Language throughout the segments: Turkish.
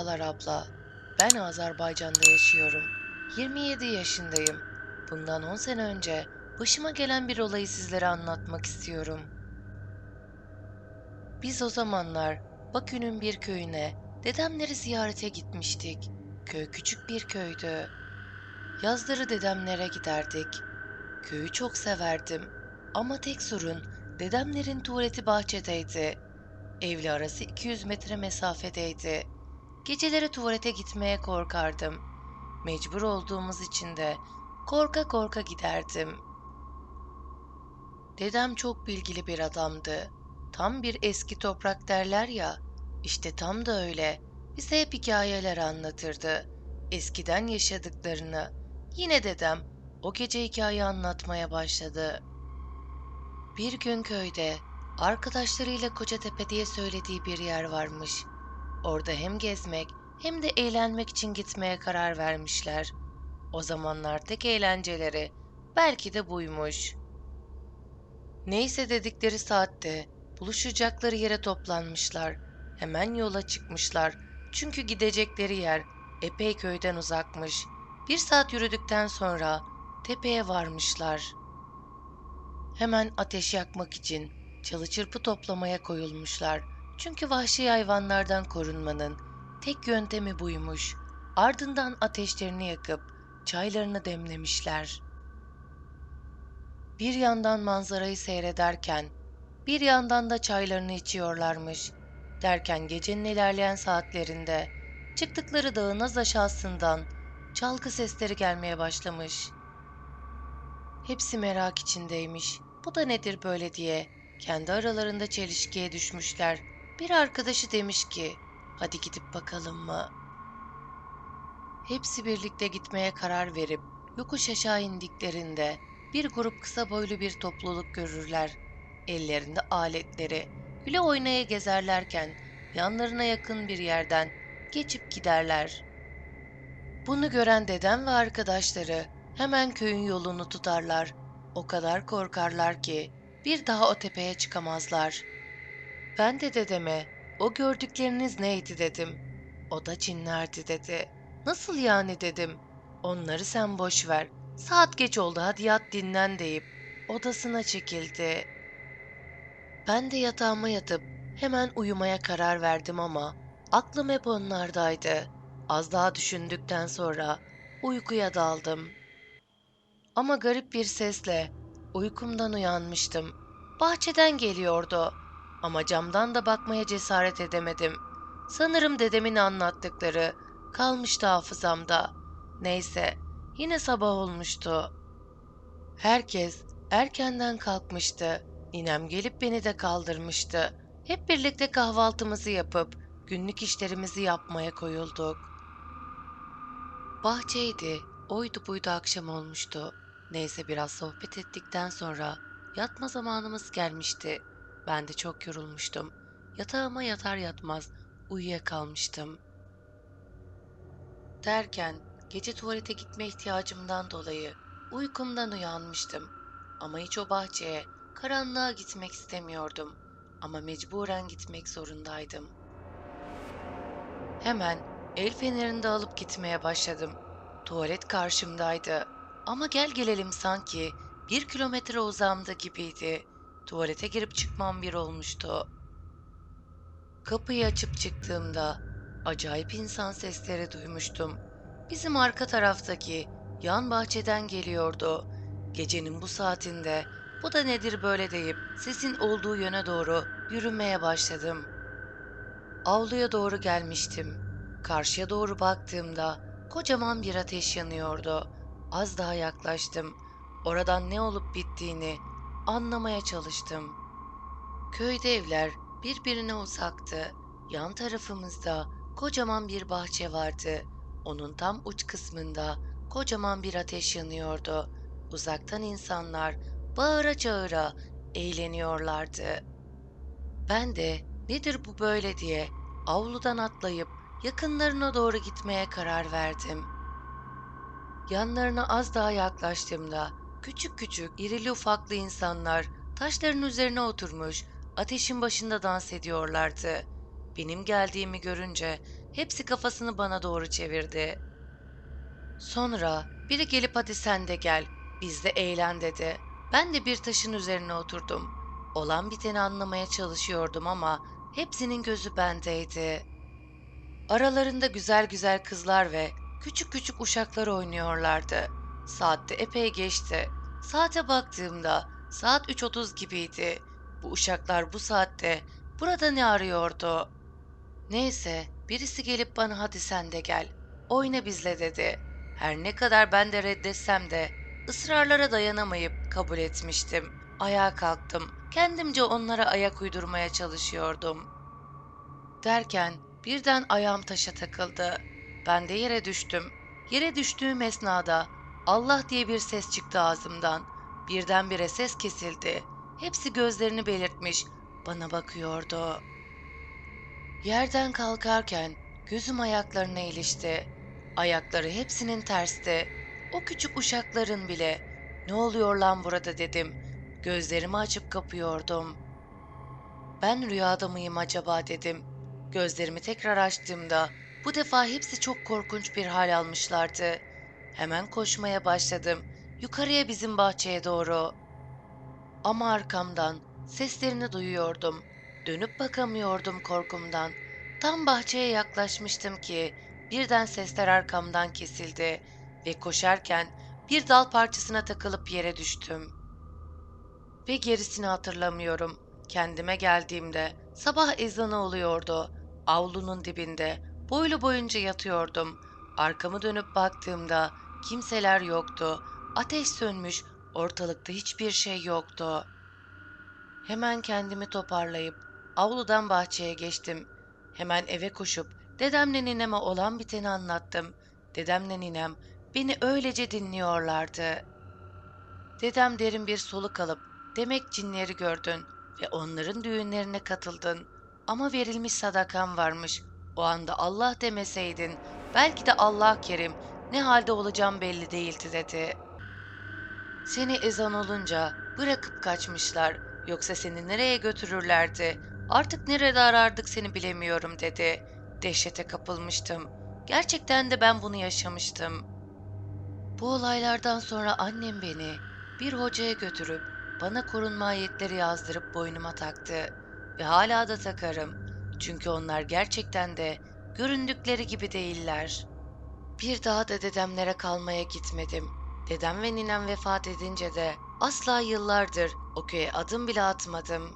Merhabalar abla. Ben Azerbaycan'da yaşıyorum. 27 yaşındayım. Bundan 10 sene önce başıma gelen bir olayı sizlere anlatmak istiyorum. Biz o zamanlar Bakü'nün bir köyüne dedemleri ziyarete gitmiştik. Köy küçük bir köydü. Yazları dedemlere giderdik. Köyü çok severdim. Ama tek sorun dedemlerin tuvaleti bahçedeydi. Evle arası 200 metre mesafedeydi. Geceleri tuvalete gitmeye korkardım. Mecbur olduğumuz için de korka korka giderdim. Dedem çok bilgili bir adamdı. Tam bir eski toprak derler ya. İşte tam da öyle. Bize hep hikayeler anlatırdı. Eskiden yaşadıklarını. Yine dedem o gece hikaye anlatmaya başladı. Bir gün köyde arkadaşlarıyla Kocatepe diye söylediği bir yer varmış. Orada hem gezmek hem de eğlenmek için gitmeye karar vermişler. O zamanlar tek eğlenceleri belki de buymuş. Neyse dedikleri saatte buluşacakları yere toplanmışlar. Hemen yola çıkmışlar. Çünkü gidecekleri yer epey köyden uzakmış. Bir saat yürüdükten sonra tepeye varmışlar. Hemen ateş yakmak için çalı çırpı toplamaya koyulmuşlar. Çünkü vahşi hayvanlardan korunmanın tek yöntemi buymuş. Ardından ateşlerini yakıp çaylarını demlemişler. Bir yandan manzarayı seyrederken bir yandan da çaylarını içiyorlarmış. Derken gecenin ilerleyen saatlerinde çıktıkları dağın az aşağısından çalgı sesleri gelmeye başlamış. Hepsi merak içindeymiş. Bu da nedir böyle diye kendi aralarında çelişkiye düşmüşler. Bir arkadaşı demiş ki, hadi gidip bakalım mı? Hepsi birlikte gitmeye karar verip yokuş aşağı indiklerinde bir grup kısa boylu bir topluluk görürler. Ellerinde aletleri, güle oynaya gezerlerken yanlarına yakın bir yerden geçip giderler. Bunu gören dedem ve arkadaşları hemen köyün yolunu tutarlar. O kadar korkarlar ki bir daha o tepeye çıkamazlar. Ben de dedeme o gördükleriniz neydi dedim. O da cinlerdi dedi. Nasıl yani dedim. Onları sen boş ver. Saat geç oldu hadi yat dinlen deyip odasına çekildi. Ben de yatağıma yatıp hemen uyumaya karar verdim ama aklım hep onlardaydı. Az daha düşündükten sonra uykuya daldım. Ama garip bir sesle uykumdan uyanmıştım. Bahçeden geliyordu. Ama camdan da bakmaya cesaret edemedim. Sanırım dedemin anlattıkları kalmıştı hafızamda. Neyse, yine sabah olmuştu. Herkes erkenden kalkmıştı. Ninem gelip beni de kaldırmıştı. Hep birlikte kahvaltımızı yapıp günlük işlerimizi yapmaya koyulduk. Bahçeydi, oydu buydu akşam olmuştu. Neyse biraz sohbet ettikten sonra yatma zamanımız gelmişti. Ben de çok yorulmuştum. Yatağıma yatar yatmaz uyuyakalmıştım. Derken gece tuvalete gitme ihtiyacımdan dolayı uykumdan uyanmıştım. Ama hiç o bahçeye, karanlığa gitmek istemiyordum. Ama mecburen gitmek zorundaydım. Hemen el fenerini de alıp gitmeye başladım. Tuvalet karşımdaydı. Ama gel gelelim sanki bir kilometre uzağımda gibiydi. Tuvalete girip çıkmam bir olmuştu. Kapıyı açıp çıktığımda acayip insan sesleri duymuştum. Bizim arka taraftaki yan bahçeden geliyordu. Gecenin bu saatinde bu da nedir böyle deyip sesin olduğu yöne doğru yürümeye başladım. Avluya doğru gelmiştim. Karşıya doğru baktığımda kocaman bir ateş yanıyordu. Az daha yaklaştım. Oradan ne olup bittiğini anlamaya çalıştım. Köyde evler birbirine uzaktı. Yan tarafımızda kocaman bir bahçe vardı. Onun tam uç kısmında kocaman bir ateş yanıyordu. Uzaktan insanlar bağıra çağıra eğleniyorlardı. Ben de nedir bu böyle diye avludan atlayıp yakınlarına doğru gitmeye karar verdim. Yanlarına az daha yaklaştığımda küçük küçük irili ufaklı insanlar taşların üzerine oturmuş ateşin başında dans ediyorlardı. Benim geldiğimi görünce hepsi kafasını bana doğru çevirdi. Sonra biri gelip hadi sen de gel, biz de eğlen dedi. Ben de bir taşın üzerine oturdum. Olan biteni anlamaya çalışıyordum ama hepsinin gözü bendeydi. Aralarında güzel güzel kızlar ve küçük küçük uşaklar oynuyorlardı. Saatte epey geçti. Saate baktığımda saat 3.30 gibiydi. Bu uşaklar bu saatte burada ne arıyordu? Neyse birisi gelip bana hadi sen de gel. Oyna bizle dedi. Her ne kadar ben de reddetsem de ısrarlara dayanamayıp kabul etmiştim. Ayağa kalktım. Kendimce onlara ayak uydurmaya çalışıyordum. Derken birden ayağım taşa takıldı. Ben de yere düştüm. Yere düştüğüm esnada Allah diye bir ses çıktı ağzımdan. Birdenbire ses kesildi. Hepsi gözlerini belirtmiş bana bakıyordu. Yerden kalkarken gözüm ayaklarına ilişti. Ayakları hepsinin tersti. O küçük uşakların bile. Ne oluyor lan burada dedim. Gözlerimi açıp kapıyordum. Ben rüyada mıyım acaba dedim. Gözlerimi tekrar açtığımda bu defa hepsi çok korkunç bir hal almışlardı. Hemen koşmaya başladım. Yukarıya bizim bahçeye doğru. Ama arkamdan seslerini duyuyordum. Dönüp bakamıyordum korkumdan. Tam bahçeye yaklaşmıştım ki birden sesler arkamdan kesildi ve koşarken bir dal parçasına takılıp yere düştüm. Ve gerisini hatırlamıyorum. Kendime geldiğimde sabah ezanı oluyordu. Avlunun dibinde boylu boyunca yatıyordum. Arkamı dönüp baktığımda kimseler yoktu. Ateş sönmüş, ortalıkta hiçbir şey yoktu. Hemen kendimi toparlayıp avludan bahçeye geçtim. Hemen eve koşup dedemle nineme olan biteni anlattım. Dedemle ninem beni öylece dinliyorlardı. Dedem derin bir soluk alıp demek cinleri gördün ve onların düğünlerine katıldın. Ama verilmiş sadakan varmış. O anda Allah demeseydin belki de Allah kerim ne halde olacağım belli değildi dedi. Seni ezan olunca bırakıp kaçmışlar. Yoksa seni nereye götürürlerdi? Artık nerede arardık seni bilemiyorum dedi. Dehşete kapılmıştım. Gerçekten de ben bunu yaşamıştım. Bu olaylardan sonra annem beni bir hocaya götürüp bana korunma ayetleri yazdırıp boynuma taktı ve hala da takarım. Çünkü onlar gerçekten de göründükleri gibi değiller. Bir daha da dedemlere kalmaya gitmedim. Dedem ve ninem vefat edince de asla yıllardır o köye adım bile atmadım.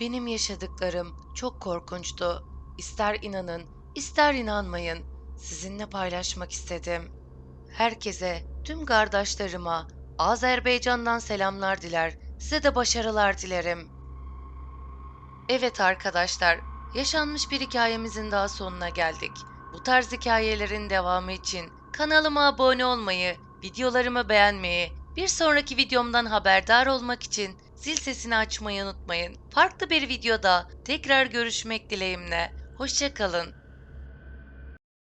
Benim yaşadıklarım çok korkunçtu. İster inanın, ister inanmayın. Sizinle paylaşmak istedim. Herkese, tüm kardeşlerime Azerbaycan'dan selamlar diler. Size de başarılar dilerim. Evet arkadaşlar, yaşanmış bir hikayemizin daha sonuna geldik. Bu tarz hikayelerin devamı için kanalıma abone olmayı, videolarımı beğenmeyi, bir sonraki videomdan haberdar olmak için zil sesini açmayı unutmayın. Farklı bir videoda tekrar görüşmek dileğimle. Hoşçakalın.